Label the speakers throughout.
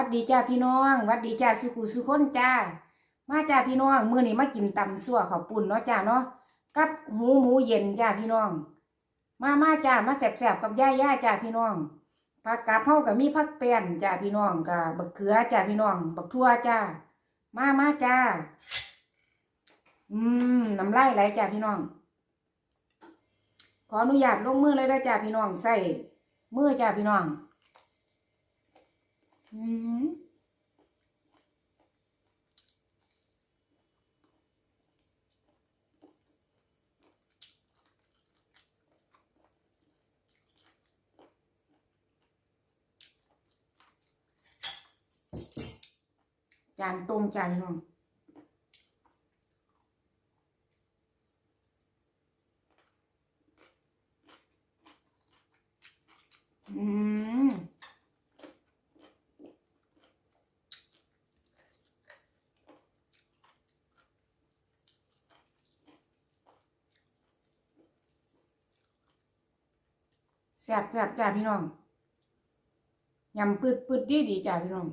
Speaker 1: วัดดีจ้าพี่น้องวัดดีจ้าสุขุสุคนจ้า มาจ้าพี่น้องมื้อนี้มากินตำซั่วข้าวปุ้นเนาะจ้าเนาะกับหูหมูเย็นจ้าพี่น้อง มามาจ้ามาแซ่บๆกับย่าย่าจ้าพี่น้องผักกาดเฮาก็มีผักแป้นจ้าพี่น้องกับบักเขือจ้าพี่น้อง บักทั่วจ้ามามาจ้า อืมน้ำลายไหลจ้าพี่น้อง ขออนุญาตลงมือเลยได้จ้าพี่น้องใส่มือจ้าพี่น้อง อืมจานต้มจานพี่น้อง อืม แซ่บแซ่บจ้าพี่น้องยำปืดปืดดีดีจ้าพี่น้อง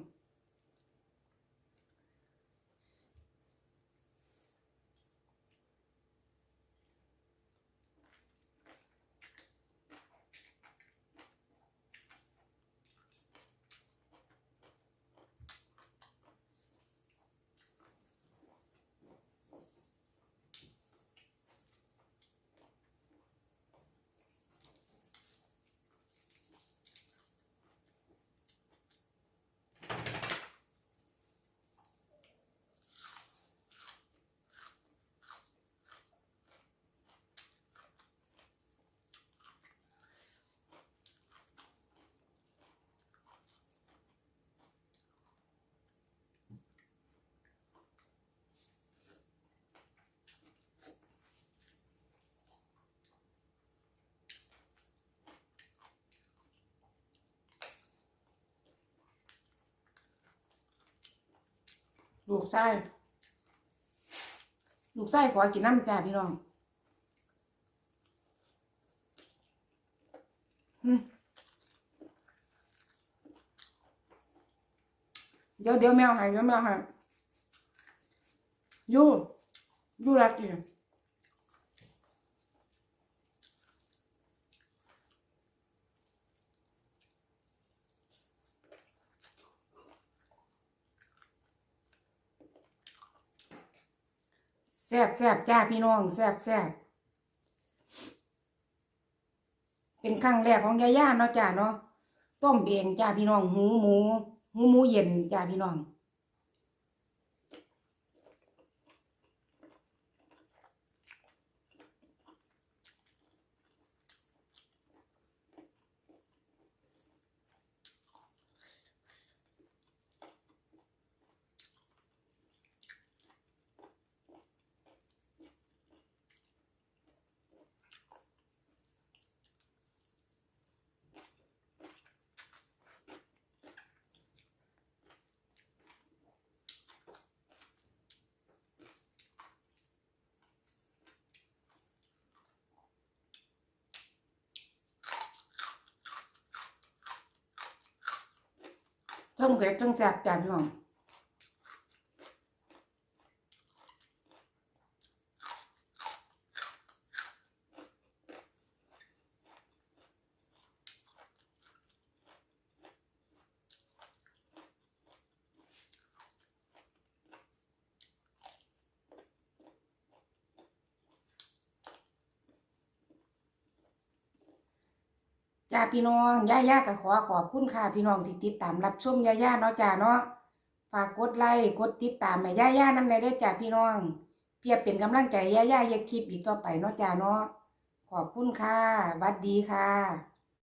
Speaker 1: ลูกไส้ลูกไส้ขอกินน้ำจ้าพี่น้องเดี๋ยวเดี๋ยวแมวหายเดี๋ยวแมวหายยู่ยู่รักกี่ แซ่บแซ่บจ้าพี่น้องแซ่บแซ่บเป็นครั้งแรกของยาย่าเนาะจ้าเนาะต้มเองจ้าพี่น้องหูหมูหูหมูเย็นจ้าพี่น้อง ทั้งเผ็ดเทั้งแซ่บจ้าพี่น้อง จ้าพี่น้องย่าย่าก็ขอขอบคุณค่ะพี่น้องที่ติดตามรับชมย่าย่าเนาะจ้าเนาะฝากกดไลค์กดติดตามให้ย่าย่านำในได้จ้าพี่น้อง เพียบเป็นกำลังใจย่าย่าเฮ็ดคลิปอีกต่อไปเนาะจ้าเนาะขอบคุณค่ะวัดดีค่ะ